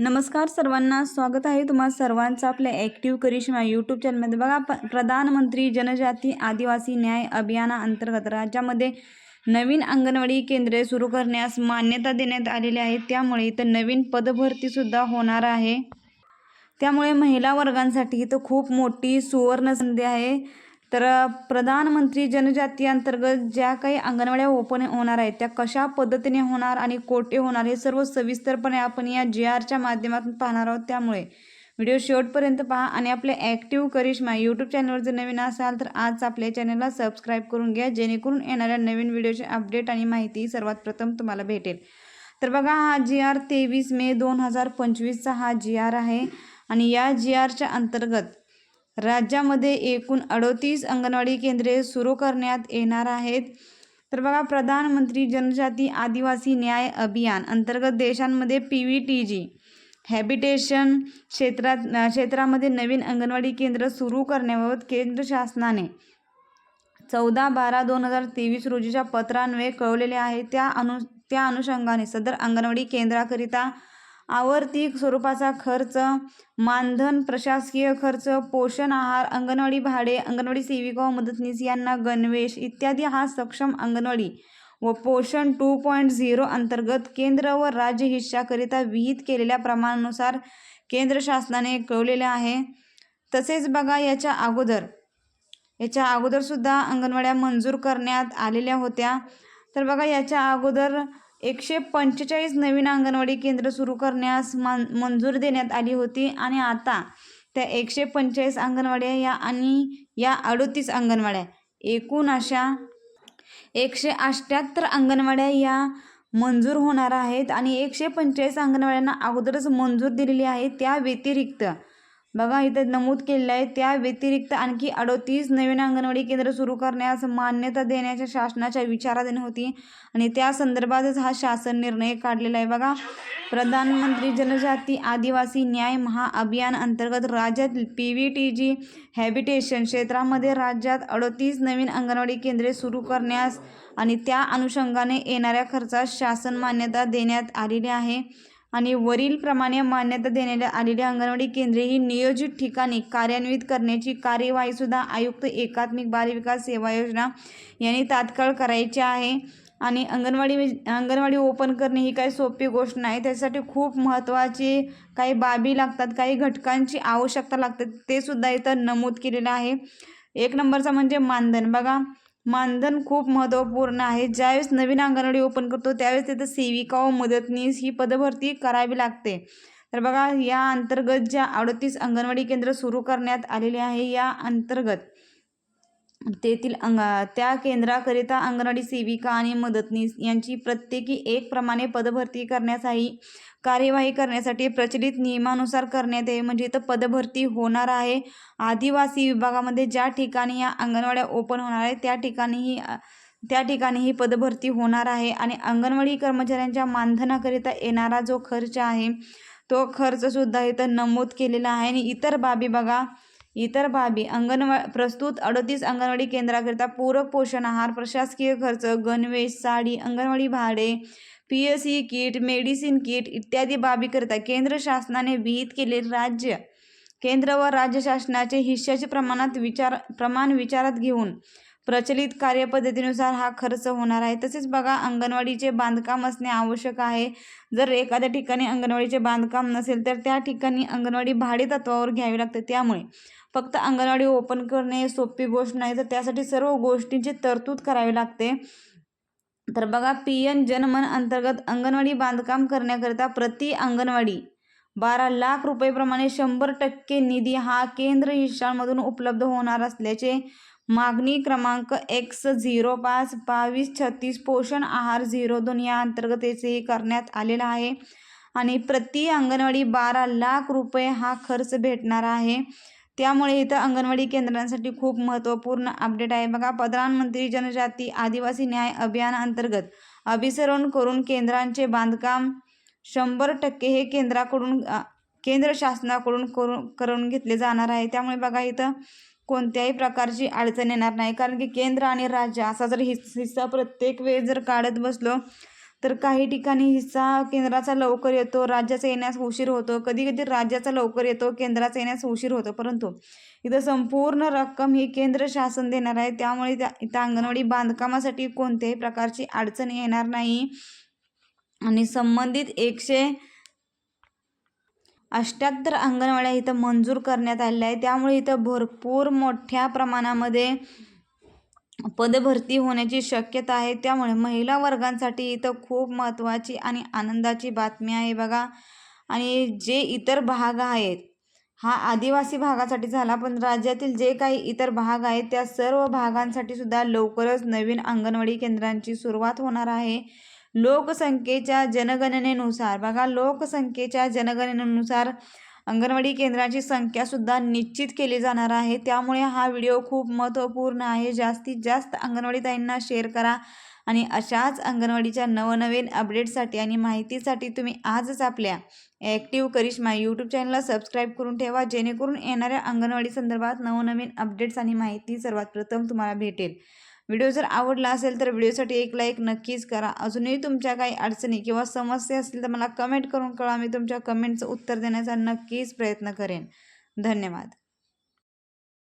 नमस्कार सर्वांना स्वागत आहे तुम्हा सर्वांचं आपल्या ॲक्टिव्ह करिश्मा यूट्यूब चॅनलमध्ये बघा प प्रधानमंत्री जनजाती आदिवासी न्याय अभियानाअंतर्गत राज्यामध्ये नवीन अंगणवाडी केंद्रे सुरू करण्यास मान्यता देण्यात आलेली आहे. त्यामुळे इथं नवीन पदभरतीसुद्धा होणार आहे. त्यामुळे महिला वर्गांसाठी इथं खूप मोठी सुवर्ण संधी आहे. तर प्रधानमंत्री जनजाती अंतर्गत ज्या काही अंगणवाड्या ओपन होणार आहेत त्या कशा पद्धतीने होणार आणि कोठे होणार हे सर्व सविस्तरपणे आपण या जी आरच्या माध्यमातून पाहणार आहोत. त्यामुळे व्हिडिओ शेवटपर्यंत पहा आणि आपले ॲक्टिव्ह करिश्मा यूट्यूब चॅनलवर जर नवीन असाल तर आज आपल्या चॅनलला सबस्क्राईब करून घ्या जेणेकरून येणाऱ्या नवीन व्हिडिओचे अपडेट आणि माहिती सर्वात प्रथम तुम्हाला भेटेल. तर बघा हा जी आर तेवीस मे दोन हजार पंचवीसचा हा जी आर आहे आणि या जी आरच्या अंतर्गत राज्यामध्ये एकूण अडोतीस अंगणवाडी केंद्रे सुरू करण्यात येणार आहेत. तर बघा प्रधानमंत्री जनजाती आदिवासी न्याय अभियान अंतर्गत देशांमध्ये P V T G habitation क्षेत्रात क्षेत्रामध्ये नवीन अंगणवाडी केंद्र सुरू करण्याबाबत केंद्र शासनाने चौदा बारा दोन हजार तेवीस रोजीच्या पत्रान्वये कळवलेले आहे त्या अनु त्या अनुषंगाने सदर अंगणवाडी केंद्राकरिता आवर्ती स्वरूपाचा खर्च मानधन प्रशासकीय खर्च पोषण आहार अंगणवाडी भाडे अंगणवाडी सेविका व मदतनीस यांना गणवेश इत्यादी हा सक्षम अंगणवाडी व पोषण टू पॉईंट झिरो अंतर्गत केंद्र व राज्य हिश्शाकरिता विहित केलेल्या प्रमाणानुसार केंद्र शासनाने कळवलेले आहे. तसेच बघा याच्या अगोदर याच्या अगोदरसुद्धा अंगणवाड्या मंजूर करण्यात आलेल्या होत्या. तर बघा याच्या अगोदर एकशे पंचेचाळीस नवीन अंगणवाडी केंद्र सुरू करण्यास मान मंजूर देण्यात आली होती आणि आता त्या एकशे पंचेचाळीस अंगणवाड्या या आणि या अडोतीस अंगणवाड्या एकूण अशा एकशे अठ्ठ्याहत्तर अंगणवाड्या या मंजूर होणार आहेत आणि एकशे पंचेचाळीस अंगणवाड्यांना अगोदरच मंजूर दिलेली आहे त्या व्यतिरिक्त बघा इथं नमूद केलेलं आहे. त्या व्यतिरिक्त आणखी अडोतीस नवीन अंगणवाडी केंद्र सुरू करण्यास मान्यता देण्याच्या शासनाच्या विचाराधीन होती आणि त्या संदर्भातच हा शासन निर्णय काढलेला आहे. बघा प्रधानमंत्री जनजाती आदिवासी न्याय महाअभियान अंतर्गत राज्यात P V T G habitation क्षेत्रामध्ये राज्यात अडोतीस नवीन अंगणवाडी केंद्रे सुरू करण्यास आणि त्या अनुषंगाने येणाऱ्या खर्चास शासन मान्यता देण्यात आलेली आहे. आणि वरीलप्रमाणे मान्यता देण्यात आलेली अंगणवाडी केंद्रे ही नियोजित ठिकाणी कार्यान्वित करण्याची कार्यवाहीसुद्धा आयुक्त एकात्मिक बाल विकास सेवा योजना यांनी तात्काळ करायची आहे. आणि अंगणवाडी अंगणवाडी ओपन करणे ही काही सोपी गोष्ट नाही. त्यासाठी खूप महत्त्वाची काही बाबी लागतात काही घटकांची आवश्यकता लागते ते सुद्धा इथं नमूद केलेलं आहे. एक नंबरचा म्हणजे मानधन. बघा मानधन खूप महत्त्वपूर्ण आहे. ज्यावेळेस नवीन अंगणवाडी ओपन करतो त्यावेळेस तिथं सेविका व मदतनीस ही पदभरती करावी लागते. तर बघा या अंतर्गत ज्या अडतीस अंगणवाडी केंद्र सुरू करण्यात आलेले आहे या अंतर्गत तेथील अंग त्या केंद्राकरिता अंगणवाडी सेविका आणि मदतनीस यांची प्रत्येकी एक प्रमाणे पदभरती करण्यासाठी कार्यवाही करण्यासाठी प्रचलित नियमानुसार करण्यात येईल म्हणजे इथं पदभरती होणार आहे. आदिवासी विभागामध्ये ज्या ठिकाणी या अंगणवाड्या ओपन होणार आहे त्या ठिकाणीही त्या ठिकाणी ही पदभरती होणार आहे आणि अंगणवाडी कर्मचाऱ्यांच्या मानधनाकरिता येणारा जो खर्च आहे तो खर्चसुद्धा इथं नमूद केलेला आहे. आणि इतर बाबी बघा इतर बाबी अंगणवा प्रस्तुत अडतीस अंगणवाडी केंद्राकरिता पूरक पोषण आहार प्रशासकीय खर्च गणवेश साडी अंगणवाडी भाडे P S C kit medicine kit इत्यादी बाबीकरिता केंद्र शासनाने विहित केले राज्य. केंद्र व राज्य शासनाचे हिश्श्याचे प्रमाणात विचार प्रमाण विचारात घेऊन प्रचलित कार्यपद्धतीनुसार हा खर्च होणार आहे. तसेच बघा अंगणवाडीचे बांधकाम असणे आवश्यक आहे. जर एखाद्या ठिकाणी अंगणवाडीचे बांधकाम नसेल तर त्या ठिकाणी अंगणवाडी भाडे तत्वावर घ्यावी लागते. त्यामुळे फक्त अंगणवाडी ओपन करणे सोपी गोष्ट नाही तर त्यासाठी सर्व गोष्टींची तरतूद करावी लागते. तर बघा पी एन जनमन अंतर्गत अंगणवाडी बांधकाम करण्याकरिता प्रति अंगणवाडी बारा लाख रुपयेप्रमाणे शंभर टक्के निधी हा केंद्र हिशांमधून उपलब्ध होणार असल्याचे मागणी क्रमांक एक्स झिरो पाच बावीस छत्तीस पोषण आहार झिरो दोन या अंतर्गत याचे करण्यात आलेला आहे. आणि प्रति अंगणवाडी बारा लाख रुपये हा खर्च भेटणार आहे. त्यामुळे इथं अंगणवाडी केंद्रांसाठी खूप महत्त्वपूर्ण अपडेट आहे. बघा प्रधानमंत्री जनजाती आदिवासी न्याय अभियान अंतर्गत अभिसरण करून केंद्रांचे बांधकाम शंभर टक्के हे केंद्राकडून केंद्र शासनाकडून करून करून घेतले जाणार आहे. त्यामुळे बघा इथं कोणत्याही प्रकारची अडचण येणार नाही. कारण की केंद्र आणि राज्य असा जर हिस हिस्सा प्रत्येक वेळेस जर काढत बसलो तर काही ठिकाणी हिस्सा केंद्राचा लवकर येतो राज्याचा येण्यास उशीर होतो. कधी कधी राज्याचा लवकर येतो केंद्राचा येण्यास उशीर होतो. परंतु इथं संपूर्ण रक्कम ही केंद्र शासन देणार आहे. त्यामुळे त्या इथं अंगणवाडी बांधकामासाठी कोणत्याही प्रकारची अडचण येणार नाही. आणि संबंधित एकशे अष्ट्याहत्तर अंगणवाड्या इथं मंजूर करण्यात आलेल्या आहे त्यामुळे इथं भरपूर मोठ्या प्रमाणामध्ये पदभरती होण्याची शक्यता आहे. त्यामुळे महिला वर्गांसाठी इथं खूप महत्त्वाची आणि आनंदाची बातमी आहे बघा. आणि जे इतर भाग आहेत हा आदिवासी भागासाठी झाला पण राज्यातील जे काही इतर भाग आहेत त्या सर्व भागांसाठी सुद्धा लवकरच नवीन अंगणवाडी केंद्रांची सुरुवात होणार आहे. लोकसंख्येच्या जनगणनेनुसार बघा लोकसंख्येच्या जनगणनेनुसार अंगणवाडी केंद्राची संख्यासुद्धा निश्चित केली जाणार आहे. त्यामुळे हा व्हिडिओ खूप महत्त्वपूर्ण आहे. जास्तीत जास्त अंगणवाडीताईंना शेअर करा आणि अशाच अंगणवाडीच्या नवनवीन अपडेटसाठी आणि माहितीसाठी तुम्ही आजच आपल्या ॲक्टिव्ह करिश्मा यूट्यूब चॅनलला सबस्क्राईब करून ठेवा. जेणेकरून येणाऱ्या अंगणवाडी संदर्भात नवनवीन अपडेट्स आणि माहिती सर्वात प्रथम तुम्हाला भेटेल. व्हिडिओ जर आवडला असेल तर व्हिडिओसाठी एक लाईक नक्कीच करा. अजूनही तुमच्या काही अडचणी किंवा समस्या असतील तर मला कमेंट करून कळवा. मी तुमच्या कमेंटचं उत्तर देण्याचा नक्कीच प्रयत्न करेन. धन्यवाद.